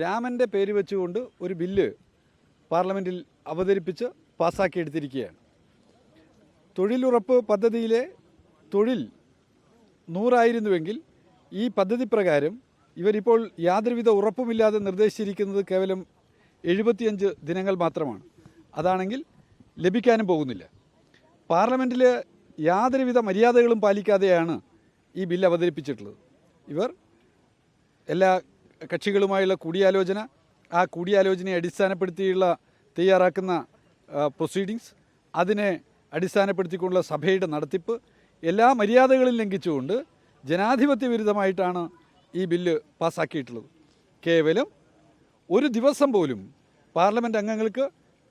രാമന്റെ പേര് വെച്ചുകൊണ്ട് ഒരു ബില്ല് പാർലമെന്റിൽ അവതരിപ്പിച്ച് പാസ്സാക്കിയെടുത്തിരിക്കുകയാണ്. തൊഴിലുറപ്പ് പദ്ധതിയിലെ തൊഴിൽ നൂറായിരുന്നുവെങ്കിൽ ഈ പദ്ധതി പ്രകാരം ഇവരിപ്പോൾ യാതൊരുവിധ ഉറപ്പുമില്ലാതെ നിർദ്ദേശിച്ചിരിക്കുന്നത് കേവലം എഴുപത്തിയഞ്ച് ദിനങ്ങൾ മാത്രമാണ്. അതാണെങ്കിൽ ലഭിക്കാനും പോകുന്നില്ല. പാർലമെന്റിൽ യാതൊരുവിധ മര്യാദകളും പാലിക്കാതെയാണ് ഈ ബില്ല് അവതരിപ്പിച്ചിട്ടുള്ളത്. ഇവർ എല്ലാ കക്ഷികളുമായുള്ള കൂടിയാലോചന ആ കൂടിയാലോചനയെ അടിസ്ഥാനപ്പെടുത്തിയുള്ള തയ്യാറാക്കുന്ന പ്രൊസീഡിങ്സ് അതിനെ അടിസ്ഥാനപ്പെടുത്തിക്കൊണ്ടുള്ള സഭയുടെ നടത്തിപ്പ് എല്ലാ മര്യാദകളും ലംഘിച്ചുകൊണ്ട് ജനാധിപത്യ വിരുദ്ധമായിട്ടാണ് ഈ ബില്ല് പാസ്സാക്കിയിട്ടുള്ളത് കേവലം ഒരു ദിവസം പോലും പാർലമെന്റ് അംഗങ്ങൾക്ക്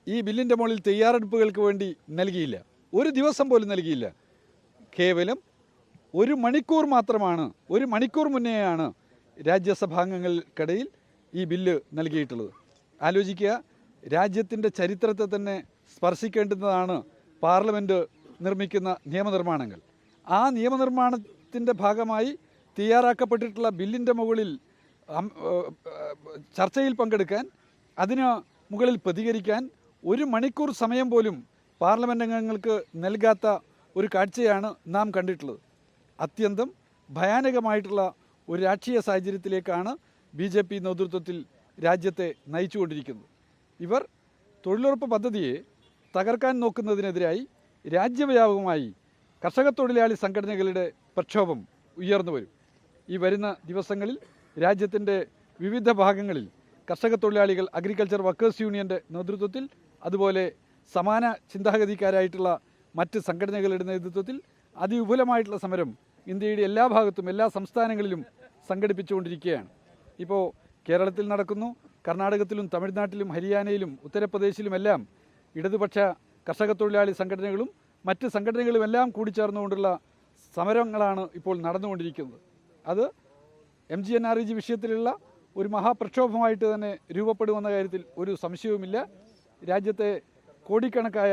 ഈ ബില്ലിന്റെ മുകളിൽ തയ്യാറെടുപ്പുകൾക്ക് വേണ്ടി നൽകിയില്ല. ഒരു ദിവസം പോലും നൽകിയില്ല. കേവലം ഒരു മണിക്കൂർ മാത്രമാണ് ഒരു മണിക്കൂർ മുന്നെയാണ് രാജ്യസഭാംഗങ്ങൾക്കിടയിൽ ഈ ബില്ല് നൽകിയിട്ടുള്ളത്. ആലോചിക്കുക രാജ്യത്തിന്റെ ചരിത്രത്തെ തന്നെ സ്പർശിക്കേണ്ടുന്നതാണ് പാർലമെന്റ് നിർമ്മിക്കുന്ന നിയമനിർമ്മാണങ്ങൾ. ആ നിയമനിർമ്മാണത്തിന്റെ ഭാഗമായി തയ്യാറാക്കപ്പെട്ടിട്ടുള്ള ബില്ലിന്റെ മുകളിൽ ചർച്ചയിൽ പങ്കെടുക്കാൻ അതിന് മുകളിൽ പ്രതികരിക്കാൻ ഒരു മണിക്കൂർ സമയം പോലും പാർലമെന്റ് അംഗങ്ങൾക്ക് നൽകാത്ത ഒരു കാഴ്ചയാണ് നാം കണ്ടിട്ടുള്ളത്. അത്യന്തം ഭയാനകമായിട്ടുള്ള ഒരു രാഷ്ട്രീയ സാഹചര്യത്തിലേക്കാണ് ബി ജെ പി നേതൃത്വത്തിൽ രാജ്യത്തെ നയിച്ചുകൊണ്ടിരിക്കുന്നത്. ഇവർ തൊഴിലുറപ്പ് പദ്ധതിയെ തകർക്കാൻ നോക്കുന്നതിനെതിരായി രാജ്യവ്യാപകമായി കർഷക തൊഴിലാളി സംഘടനകളുടെ പ്രക്ഷോഭം ഉയർന്നു വരും. ഈ വരുന്ന ദിവസങ്ങളിൽ രാജ്യത്തിന്റെ വിവിധ ഭാഗങ്ങളിൽ കർഷക തൊഴിലാളികൾ അഗ്രികൾച്ചർ വർക്കേഴ്സ് യൂണിയന്റെ നേതൃത്വത്തിൽ അതുപോലെ സമാന ചിന്താഗതിക്കാരായിട്ടുള്ള മറ്റ് സംഘടനകളുടെ നേതൃത്വത്തിൽ അതിവിപുലമായിട്ടുള്ള സമരം ഇന്ത്യയുടെ എല്ലാ ഭാഗത്തും എല്ലാ സംസ്ഥാനങ്ങളിലും സംഘടിപ്പിച്ചുകൊണ്ടിരിക്കുകയാണ്. ഇപ്പോൾ കേരളത്തിൽ നടക്കുന്നു കർണാടകത്തിലും തമിഴ്നാട്ടിലും ഹരിയാനയിലും ഉത്തർപ്രദേശിലുമെല്ലാം ഇടതുപക്ഷ കർഷക തൊഴിലാളി സംഘടനകളും മറ്റ് സംഘടനകളുമെല്ലാം കൂടിച്ചേർന്നുകൊണ്ടുള്ള സമരങ്ങളാണ് ഇപ്പോൾ നടന്നുകൊണ്ടിരിക്കുന്നത്. അത് M G N R E G വിഷയത്തിലുള്ള ഒരു മഹാപ്രക്ഷോഭമായിട്ട് തന്നെ രൂപപ്പെടുമെന്ന കാര്യത്തിൽ ഒരു സംശയവുമില്ല. രാജ്യത്തെ കോടിക്കണക്കായ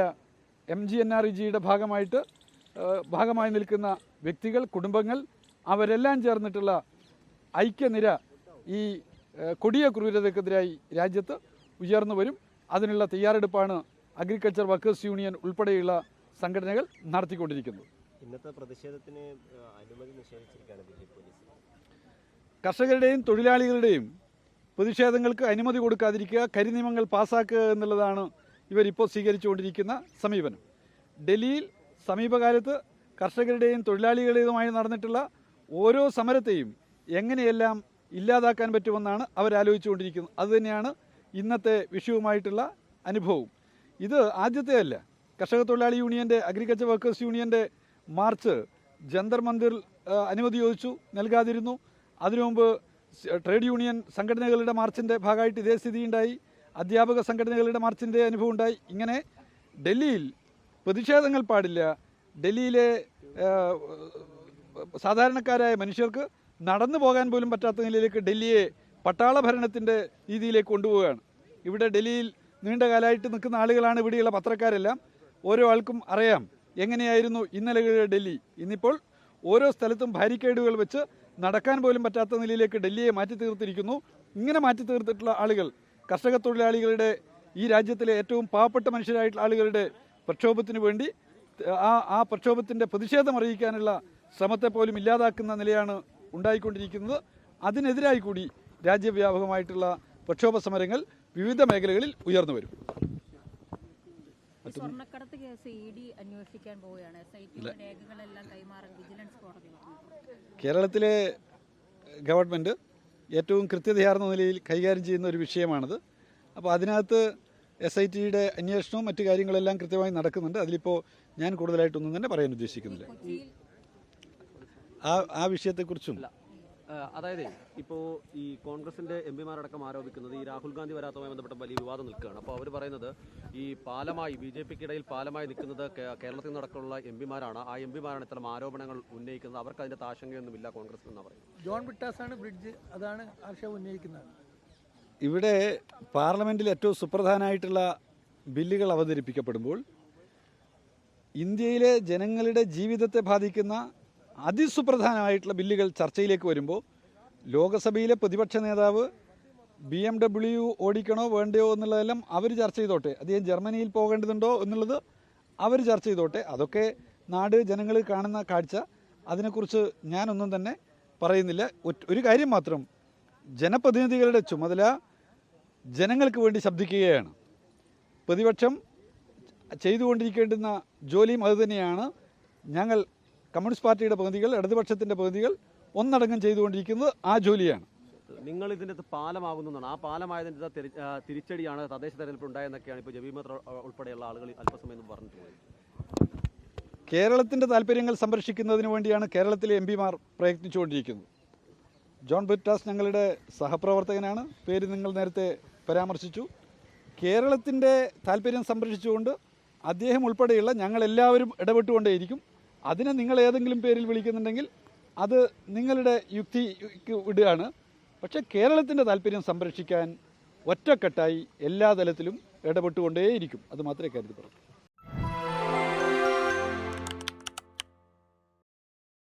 M G N R E ജിയുടെ ഭാഗമായിട്ട് ഭാഗമായി നിൽക്കുന്ന വ്യക്തികൾ കുടുംബങ്ങൾ അവരെല്ലാം ചേർന്നിട്ടുള്ള ഐക്യനിര ഈ കൊടിയ ക്രൂരതയ്ക്കെതിരായി രാജ്യത്ത് ഉയർന്നു വരും. അതിനുള്ള തയ്യാറെടുപ്പാണ് അഗ്രികൾച്ചർ വർക്കേഴ്സ് യൂണിയൻ ഉൾപ്പെടെയുള്ള സംഘടനകൾ നടത്തിക്കൊണ്ടിരിക്കുന്നത്. ഇന്നത്തെ പ്രതിഷേധത്തിന് അനുമതി നിഷേധിച്ചിരിക്കുകയാണ് കർഷകരുടെയും തൊഴിലാളികളുടെയും പ്രതിഷേധങ്ങൾക്ക് അനുമതി കൊടുക്കാതിരിക്കുക കരിനിയമങ്ങൾ പാസ്സാക്കുക എന്നുള്ളതാണ് ഇവരിപ്പോൾ സ്വീകരിച്ചുകൊണ്ടിരിക്കുന്ന സമീപനം. ഡൽഹിയിൽ സമീപകാലത്ത് കർഷകരുടെയും തൊഴിലാളികളുടേതുമായി നടന്നിട്ടുള്ള ഓരോ സമരത്തെയും എങ്ങനെയെല്ലാം ഇല്ലാതാക്കാൻ പറ്റുമെന്നാണ് അവരാലോചിച്ചുകൊണ്ടിരിക്കുന്നത് അതുതന്നെയാണ് ഇന്നത്തെ വിഷയവുമായിട്ടുള്ള അനുഭവം ഇത് ആദ്യത്തെ അല്ല കർഷക തൊഴിലാളി യൂണിയന്റെ അഗ്രികൾച്ചർ വർക്കേഴ്സ് യൂണിയന്റെ മാർച്ച് ജന്തർ മന്ദിർ അനുമതി ചോദിച്ചു നൽകാതിരുന്നു. അതിനു മുമ്പ് ട്രേഡ് യൂണിയൻ സംഘടനകളുടെ മാർച്ചിന്റെ ഭാഗമായിട്ട് ഇതേ സ്ഥിതി ഉണ്ടായി അധ്യാപക സംഘടനകളുടെ മാർച്ചിന്റെ അനുഭവം ഉണ്ടായി. ഇങ്ങനെ ഡൽഹിയിൽ പ്രതിഷേധങ്ങൾ പാടില്ല. ഡൽഹിയിലെ സാധാരണക്കാരായ മനുഷ്യർക്ക് നടന്നു പോകാൻ പോലും പറ്റാത്ത നിലയിലേക്ക് ഡൽഹിയെ പട്ടാള ഭരണത്തിന്റെ രീതിയിലേക്ക് കൊണ്ടുപോവുകയാണ്. ഇവിടെ ഡൽഹിയിൽ നീണ്ടകാലമായിട്ട് നിൽക്കുന്ന ആളുകളാണ് ഇവിടെയുള്ള പത്രക്കാരെല്ലാം. ഓരോ ആൾക്കും അറിയാം എങ്ങനെയായിരുന്നു ഇന്നലെ ഡൽഹി. ഇന്നിപ്പോൾ ഓരോ സ്ഥലത്തും ബാരിക്കേഡുകൾ വെച്ച് നടക്കാൻ പോലും പറ്റാത്ത നിലയിലേക്ക് ഡൽഹിയെ മാറ്റി തീർത്തിരിക്കുന്നു. ഇങ്ങനെ മാറ്റി തീർത്തിട്ടുള്ള ആളുകൾ കർഷക തൊഴിലാളികളുടെ ഈ രാജ്യത്തിലെ ഏറ്റവും പാവപ്പെട്ട മനുഷ്യരായിട്ടുള്ള ആളുകളുടെ പ്രക്ഷോഭത്തിന് വേണ്ടി ആ ആ പ്രക്ഷോഭത്തിന്റെ പ്രതിഷേധം അറിയിക്കാനുള്ള ശ്രമത്തെ പോലും ഇല്ലാതാക്കുന്ന നിലയാണ് ഉണ്ടായിക്കൊണ്ടിരിക്കുന്നത്. അതിനെതിരായി കൂടി രാജ്യവ്യാപകമായിട്ടുള്ള പ്രക്ഷോഭ സമരങ്ങൾ വിവിധ മേഖലകളിൽ ഉയർന്നു വരും. സ്വർണക്കടത്ത് കേസ് ഇ ഡി അന്വേഷിക്കാൻ പോവുകയാണ്. രേഖകളെല്ലാം കൈമാറാൻ വിജിലൻസ് കോടതി കേരളത്തിലെ ഗവൺമെന്റ് ഏറ്റവും കൃത്യതയാർന്ന നിലയിൽ കൈകാര്യം ചെയ്യുന്ന ഒരു വിഷയമാണിത്. അപ്പോൾ അതിനകത്ത് എസ് ഐ ടിയുടെ അന്വേഷണവും മറ്റു കാര്യങ്ങളെല്ലാം കൃത്യമായി നടക്കുന്നുണ്ട്. അതിലിപ്പോൾ ഞാൻ കൂടുതലായിട്ടൊന്നും തന്നെ പറയാൻ ഉദ്ദേശിക്കുന്നില്ല. ആ ആ വിഷയത്തെക്കുറിച്ചും. അതായത് ഇപ്പോൾ ഈ കോൺഗ്രസിന്റെ എം പിമാരടക്കം ആരോപിക്കുന്നത് ഈ രാഹുൽ ഗാന്ധി വരാത്തതുമായി ബന്ധപ്പെട്ട വലിയ വിവാദം നിൽക്കുകയാണ്. അപ്പോൾ അവർ പറയുന്നത് ഈ പാലമായി ബി ജെ പിക്കിടയിൽ പാലമായി നിൽക്കുന്നത് കേരളത്തിൽ നടക്കുള്ള എം പിമാരാണ്. ആ എം പിമാരാണ് ഇത്തരം ആരോപണങ്ങൾ ഉന്നയിക്കുന്നത്. അവർക്ക് അതിന്റെ ആശങ്കയൊന്നുമില്ല കോൺഗ്രസ് എന്നാണ് പറയുന്നത്. ജോൺ വിട്ടാസാണ് ബ്രിഡ്ജ് അതാണ് ആക്ഷേപം ഉന്നയിക്കുന്നത്. ഇവിടെ പാർലമെന്റിൽ ഏറ്റവും സുപ്രധാനമായിട്ടുള്ള ബില്ലുകൾ അവതരിപ്പിക്കപ്പെടുമ്പോൾ ഇന്ത്യയിലെ ജനങ്ങളുടെ ജീവിതത്തെ ബാധിക്കുന്ന അതിസുപ്രധാനമായിട്ടുള്ള ബില്ലുകൾ ചർച്ചയിലേക്ക് വരുമ്പോൾ ലോകസഭയിലെ പ്രതിപക്ഷ നേതാവ് ബി എം ഡബ്ല്യു ഓടിക്കണോ വേണ്ടയോ എന്നുള്ളതെല്ലാം അവർ ചർച്ച ചെയ്തോട്ടെ. അദ്ദേഹം ജർമ്മനിയിൽ പോകേണ്ടതുണ്ടോ എന്നുള്ളത് അവർ ചർച്ച ചെയ്തോട്ടെ. അതൊക്കെ നാട് ജനങ്ങൾ കാണുന്ന കാഴ്ച. അതിനെക്കുറിച്ച് ഞാനൊന്നും തന്നെ പറയുന്നില്ല. ഒരു കാര്യം മാത്രം. ജനപ്രതിനിധികളുടെ ചുമതല ജനങ്ങൾക്ക് വേണ്ടി ശബ്ദിക്കുകയാണ്. പ്രതിപക്ഷം ചെയ്തുകൊണ്ടിരിക്കേണ്ടുന്ന ജോലിയും അതുതന്നെയാണ് ഞങ്ങൾ കമ്മ്യൂണിസ്റ്റ് പാർട്ടിയുടെ പ്രതിനിധികൾ ഇടതുപക്ഷത്തിന്റെ പ്രതിനിധികൾ ഒന്നടങ്കം ചെയ്തുകൊണ്ടിരിക്കുന്നത് ആ ജോലിയാണ്. നിങ്ങൾ ഇതിന്റെ അകത്ത് പാലമാകുന്നതാണ് ആ പാലമായതിന്റെ തിരിച്ചടിയാണ് തദ്ദേശ തെരഞ്ഞെടുപ്പ് ഉണ്ടായെന്നൊക്കെയാണ് ഇപ്പോൾ ജബീമത്ര ഉൾപ്പെടെയുള്ള ആളുകൾ അല്പസമയം കേരളത്തിന്റെ പോയത് കേരളത്തിന്റെ താല്പര്യങ്ങൾ സംരക്ഷിക്കുന്നതിന് വേണ്ടിയാണ് കേരളത്തിലെ എം പിമാർ പ്രയത്നിച്ചുകൊണ്ടിരിക്കുന്നത്. ജോൺ ബിറ്റാസ് ഞങ്ങളുടെ സഹപ്രവർത്തകനാണ്. പേര് നിങ്ങൾ നേരത്തെ പരാമർശിച്ചു. കേരളത്തിന്റെ താല്പര്യം സംരക്ഷിച്ചുകൊണ്ട് അദ്ദേഹം ഉൾപ്പെടെയുള്ള ഞങ്ങളെല്ലാവരും ഇടപെട്ടുകൊണ്ടേയിരിക്കും. അതിനെ നിങ്ങൾ ഏതെങ്കിലും പേരിൽ വിളിക്കുന്നുണ്ടെങ്കിൽ അത് നിങ്ങളുടെ യുക്തി വിടുകയാണ്. പക്ഷേ കേരളത്തിന്റെ താല്പര്യം സംരക്ഷിക്കാൻ ഒറ്റക്കെട്ടായി എല്ലാ തലത്തിലും ഇടപെട്ടുകൊണ്ടേയിരിക്കും. അത് മാത്രമേ കരുതി. പറഞ്ഞു